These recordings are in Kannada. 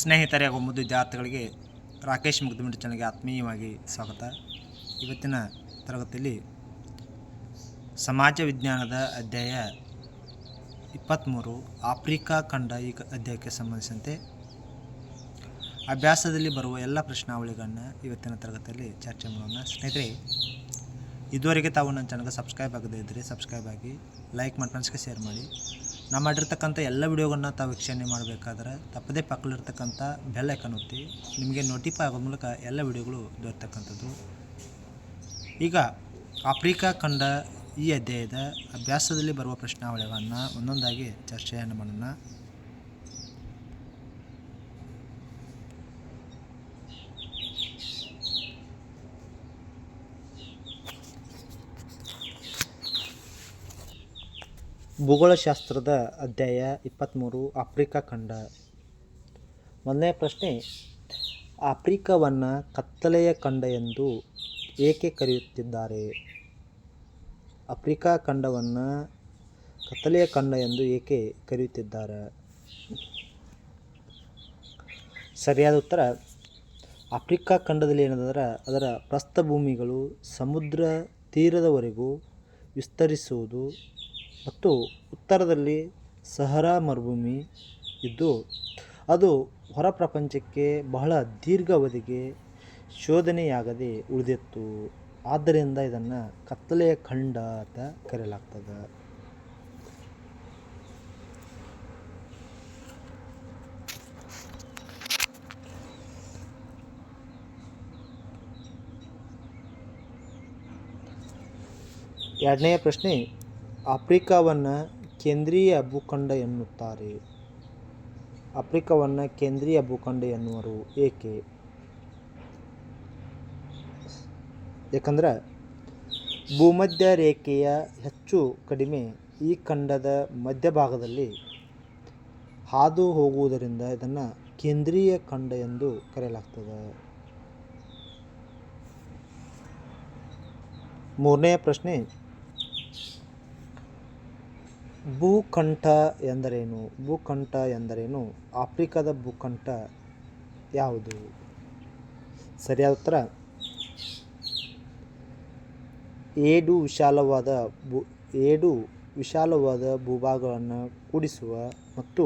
ಸ್ನೇಹಿತರೆ ಹಾಗೂ ಮುದ್ದು ವಿದ್ಯಾರ್ಥಿಗಳಿಗೆ ರಾಕೇಶ್ ಮುಗ್ದುಮಿಂಡು ಚಾನಲ್ಗೆ ಆತ್ಮೀಯವಾಗಿ ಸ್ವಾಗತ. ಇವತ್ತಿನ ತರಗತಿಯಲ್ಲಿ ಸಮಾಜ ವಿಜ್ಞಾನದ ಅಧ್ಯಾಯ ಇಪ್ಪತ್ತ್ಮೂರು ಆಫ್ರಿಕಾ ಖಂಡ ಈ ಅಧ್ಯಾಯಕ್ಕೆ ಸಂಬಂಧಿಸಿದಂತೆ ಅಭ್ಯಾಸದಲ್ಲಿ ಬರುವ ಎಲ್ಲ ಪ್ರಶ್ನಾವಳಿಗಳನ್ನು ಇವತ್ತಿನ ತರಗತಿಯಲ್ಲಿ ಚರ್ಚೆ ಮಾಡೋಣ. ಸ್ನೇಹಿತರೆ, ಇದುವರೆಗೆ ತಾವು ನನ್ನ ಚಾನಲ್ಗೆ ಸಬ್ಸ್ಕ್ರೈಬ್ ಆಗದೇ ಇದ್ದರೆ ಸಬ್ಸ್ಕ್ರೈಬ್ ಆಗಿ, ಲೈಕ್ ಮಾಡಿ ಫ್ರೆಂಡ್ಸ್ಗೆ ಶೇರ್ ಮಾಡಿ. ನಾವು ಮಾಡಿರ್ತಕ್ಕಂಥ ಎಲ್ಲ ವಿಡಿಯೋಗಳನ್ನ ತಾವು ವೀಕ್ಷಣೆ ಮಾಡಬೇಕಾದ್ರೆ ತಪ್ಪದೇ ಪಕ್ಕದಲ್ಲಿರ್ತಕ್ಕಂಥ ಬೆಲ್ ಐಕನ್ ಒತ್ತಿ ನಿಮಗೆ ನೋಟಿಫೈ ಆಗೋ ಮೂಲಕ ಎಲ್ಲ ವಿಡಿಯೋಗಳು ದೊರೆತಕ್ಕಂಥದ್ದು. ಈಗ ಆಫ್ರಿಕಾ ಖಂಡ ಈ ಅಧ್ಯಾಯದ ಅಭ್ಯಾಸದಲ್ಲಿ ಬರುವ ಪ್ರಶ್ನಾವಳಿಗಳನ್ನು ಒಂದೊಂದಾಗಿ ಚರ್ಚೆಯನ್ನು ಮಾಡೋಣ. ಭೂಗೋಳಶಾಸ್ತ್ರದ ಅಧ್ಯಾಯ ಇಪ್ಪತ್ತ್ಮೂರು ಆಫ್ರಿಕಾ ಖಂಡ. ಮೊದಲನೇ ಪ್ರಶ್ನೆ, ಆಫ್ರಿಕಾವನ್ನು ಕತ್ತಲೆಯ ಖಂಡ ಎಂದು ಏಕೆ ಕರೆಯುತ್ತಿದ್ದಾರೆ? ಆಫ್ರಿಕಾ ಖಂಡವನ್ನು ಕತ್ತಲೆಯ ಖಂಡ ಎಂದು ಏಕೆ ಕರೆಯುತ್ತಿದ್ದಾರೆ? ಸರಿಯಾದ ಉತ್ತರ, ಆಫ್ರಿಕಾ ಖಂಡದಲ್ಲಿ ಏನಂದರೆ ಅದರ ಪ್ರಸ್ಥಭೂಮಿಗಳು ಸಮುದ್ರ ತೀರದವರೆಗೂ ವಿಸ್ತರಿಸುವುದು ಮತ್ತು ಉತ್ತರದಲ್ಲಿ ಸಹರಾ ಮರುಭೂಮಿ ಇದ್ದು, ಅದು ಹೊರ ಪ್ರಪಂಚಕ್ಕೆ ಬಹಳ ದೀರ್ಘಾವಧಿಗೆ ಶೋಧನೆಯಾಗದೆ ಉಳಿದಿತ್ತು. ಆದ್ದರಿಂದ ಇದನ್ನು ಕತ್ತಲೆಯ ಖಂಡ ಅಂತ ಕರೆಯಲಾಗ್ತದೆ. ಎರಡನೆಯ ಪ್ರಶ್ನೆ ಆಫ್ರಿಕಾವನ್ನು ಕೇಂದ್ರೀಯ ಭೂಖಂಡ ಎನ್ನುತ್ತಾರೆ. ಆಫ್ರಿಕಾವನ್ನು ಕೇಂದ್ರೀಯ ಭೂಖಂಡ ಎನ್ನುವರು. ಏಕೆ? ಯಾಕಂದ್ರೆ ಭೂಮಧ್ಯ ರೇಖೆಯ ಹೆಚ್ಚು ಕಡಿಮೆ ಈ ಖಂಡದ ಮಧ್ಯಭಾಗದಲ್ಲಿ ಹಾದು ಹೋಗುವುದರಿಂದ ಇದನ್ನು ಕೇಂದ್ರೀಯ ಖಂಡ ಎಂದು ಕರೆಯಲಾಗ್ತದೆ. ಮೂರನೆಯ ಪ್ರಶ್ನೆ ಭೂಕಂಠ ಎಂದರೇನು? ಭೂಕಂಠ ಎಂದರೇನು? ಆಫ್ರಿಕಾದ ಭೂಕಂಠ ಯಾವುದು? ಸರಿಯಾದ ಉತ್ತರ? ಏಡು ವಿಶಾಲವಾದ ಭೂ, ಏಡು ವಿಶಾಲವಾದ ಭೂಭಾಗಗಳನ್ನು ಕೂಡಿಸುವ ಮತ್ತು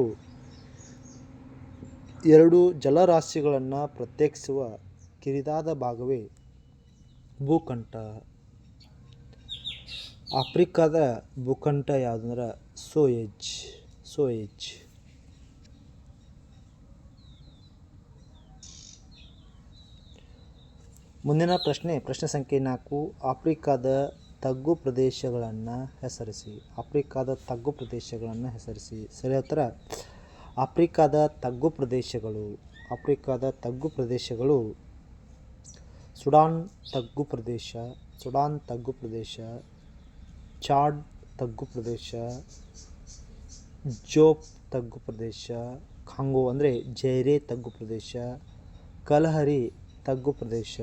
ಎರಡು ಜಲರಾಶಿಗಳನ್ನು ಪ್ರತ್ಯೇಕಿಸುವ ಕಿರಿದಾದ ಭಾಗವೇ ಭೂಕಂಠ ಆಫ್ರಿಕಾದ ಭೂಖಂಠ ಯಾವುದಂದ್ರೆ ಸೋಯೇಜ್ ಸೋಯೇಜ್. ಮುಂದಿನ ಪ್ರಶ್ನೆ ಪ್ರಶ್ನೆ ಸಂಖ್ಯೆ ನಾಲ್ಕು, ಆಫ್ರಿಕಾದ ತಗ್ಗು ಪ್ರದೇಶಗಳನ್ನು ಹೆಸರಿಸಿ, ಆಫ್ರಿಕಾದ ತಗ್ಗು ಪ್ರದೇಶಗಳನ್ನು ಹೆಸರಿಸಿ. ಸರಿ, ಉತ್ತರ. ಆಫ್ರಿಕಾದ ತಗ್ಗು ಪ್ರದೇಶಗಳು, ಆಫ್ರಿಕಾದ ತಗ್ಗು ಪ್ರದೇಶಗಳು. ಸುಡಾನ್ ತಗ್ಗು ಪ್ರದೇಶ, ಸುಡಾನ್ ತಗ್ಗು ಪ್ರದೇಶ, ಚಾಡ್ ತಗ್ಗು ಪ್ರದೇಶ, ಜೋಪ್ ತಗ್ಗು ಪ್ರದೇಶ, ಖಾಂಗೋ ಅಂದರೆ ಜೈರೆ ತಗ್ಗು ಪ್ರದೇಶ, ಕಲಹರಿ ತಗ್ಗು ಪ್ರದೇಶ.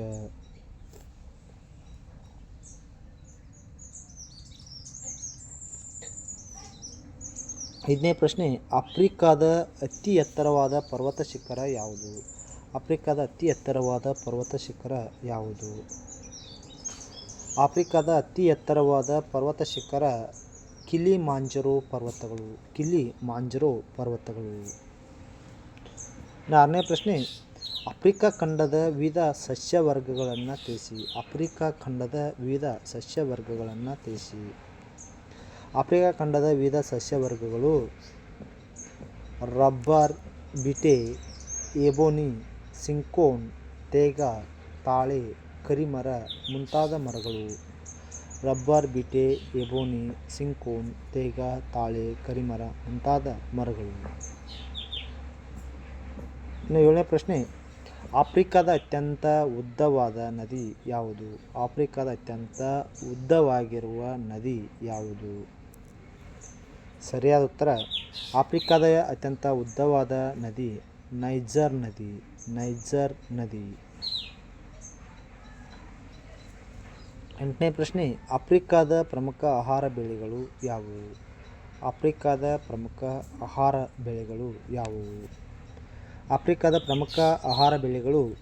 ಐದನೇ ಪ್ರಶ್ನೆ, ಆಫ್ರಿಕಾದ ಅತಿ ಎತ್ತರವಾದ ಪರ್ವತ ಶಿಖರ ಯಾವುದು? ಆಫ್ರಿಕಾದ ಅತಿ ಎತ್ತರವಾದ ಪರ್ವತ ಶಿಖರ ಯಾವುದು? ಆಫ್ರಿಕಾದ ಅತಿ ಎತ್ತರವಾದ ಪರ್ವತ ಶಿಖರ ಕಿಲಿ ಮಾಂಜರೋ ಪರ್ವತಗಳು ಕಿಲಿ ಮಾಂಜರೋ ಪರ್ವತಗಳು. ಆರನೇ ಪ್ರಶ್ನೆ, ಆಫ್ರಿಕಾ ಖಂಡದ ವಿವಿಧ ಸಸ್ಯವರ್ಗಗಳನ್ನು ತಿಳಿಸಿ. ಆಫ್ರಿಕಾ ಖಂಡದ ವಿವಿಧ ಸಸ್ಯವರ್ಗಗಳನ್ನು ತಿಳಿಸಿ. ಆಫ್ರಿಕಾ ಖಂಡದ ವಿವಿಧ ಸಸ್ಯವರ್ಗಗಳು ರಬ್ಬರ್, ಬಿಟೆ ಏಬೋನಿ ಸಿಂಕೋನ್ ತೇಗ, ತಾಳೆ, ಕರಿಮರ ಮುಂತಾದ ಮರಗಳು. ರಬ್ಬರ್, ಬೀಟೆ, ಎಬೋನಿ ಸಿಂಕೋನ್ ತೇಗ, ತಾಳೆ, ಕರಿಮರ ಮುಂತಾದ ಮರಗಳು ಇನ್ನು ಏಳನೇ ಪ್ರಶ್ನೆ, ಆಫ್ರಿಕಾದ ಅತ್ಯಂತ ಉದ್ದವಾದ ನದಿ ಯಾವುದು? ಆಫ್ರಿಕಾದ ಅತ್ಯಂತ ಉದ್ದವಾಗಿರುವ ನದಿ ಯಾವುದು? ಸರಿಯಾದ ಉತ್ತರ, ಆಫ್ರಿಕಾದ ಅತ್ಯಂತ ಉದ್ದವಾದ ನದಿ ನೈಜರ್ ನದಿ ನೈಜರ್ ನದಿ. ಎಂಟನೇ ಪ್ರಶ್ನೆ, ಆಫ್ರಿಕಾದ ಪ್ರಮುಖ ಆಹಾರ ಬೆಳೆಗಳು ಯಾವುವು? ಆಫ್ರಿಕಾದ ಪ್ರಮುಖ ಆಹಾರ ಬೆಳೆಗಳು ಯಾವುವು? ಆಫ್ರಿಕಾದ ಪ್ರಮುಖ ಆಹಾರ ಬೆಳೆಗಳು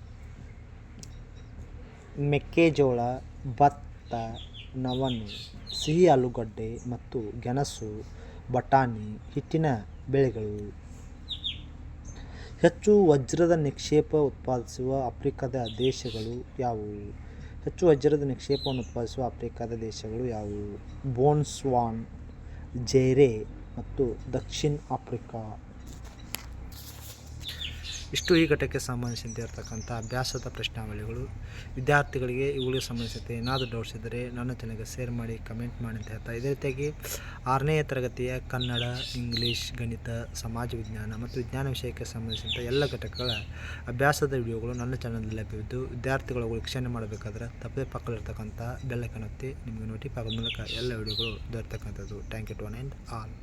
ಮೆಕ್ಕೆಜೋಳ, ಭತ್ತ, ನವಣೆ, ಸಿಹಿ ಆಲೂಗಡ್ಡೆ ಮತ್ತು ಗೆಣಸು, ಬಟಾಣಿ ಹಿಟ್ಟಿನ ಬೆಳೆಗಳು. ಹೆಚ್ಚು ವಜ್ರದ ನಿಕ್ಷೇಪ ಉತ್ಪಾದಿಸುವ ಆಫ್ರಿಕಾದ ದೇಶಗಳು ಯಾವುವು? ಹೆಚ್ಚು ವಜ್ರದ ನಿಕ್ಷೇಪವನ್ನು ಉತ್ಪಾದಿಸುವ ಆಫ್ರಿಕಾದ ದೇಶಗಳು ಯಾವುವು? ಬೋನ್ಸ್ವಾನ್ ಜೈರೆ ಮತ್ತು ದಕ್ಷಿಣ ಆಫ್ರಿಕಾ. ಇಷ್ಟು ಈ ಘಟಕ್ಕೆ ಸಂಬಂಧಿಸಿದಂತೆ ಇರತಕ್ಕಂಥ ಅಭ್ಯಾಸದ ಪ್ರಶ್ನಾವಳಿಗಳು ವಿದ್ಯಾರ್ಥಿಗಳಿಗೆ ಇವುಗಳಿಗೆ ಸಂಬಂಧಿಸಿದಂತೆ ಏನಾದರೂ ಡೌಟ್ಸ್ ಇದ್ದರೆ ನನ್ನ ಚಾನಲ್ಗೆ ಶೇರ್ ಮಾಡಿ ಕಮೆಂಟ್ ಮಾಡಿ ಅಂತ ಹೇಳ್ತಾ ಇದೇ ರೀತಿಯಾಗಿ ಆರನೇ ತರಗತಿಯ ಕನ್ನಡ ಇಂಗ್ಲೀಷ್ ಗಣಿತ, ಸಮಾಜ ವಿಜ್ಞಾನ ಮತ್ತು ವಿಜ್ಞಾನ ವಿಷಯಕ್ಕೆ ಸಂಬಂಧಿಸಿದಂಥ ಎಲ್ಲ ಘಟಕಗಳ ಅಭ್ಯಾಸದ ವಿಡಿಯೋಗಳು ನನ್ನ ಚಾನಲ್ನಲ್ಲಿ ಲಭ್ಯವಿದ್ದು, ವಿದ್ಯಾರ್ಥಿಗಳು ವೀಕ್ಷಣೆ ಮಾಡಬೇಕಾದ್ರೆ ತಪ್ಪದೇ ಪಕ್ಕದಲ್ಲಿರ್ತಕ್ಕಂಥ ಬೆಲ್ಲ ಒತ್ತಿ ನಿಮಗೆ ನೋಟಿಫ್ ಮೂಲಕ ಎಲ್ಲ ವಿಡಿಯೋಗಳು ದೊರೆತಕ್ಕಂಥದ್ದು. Thank you to one and all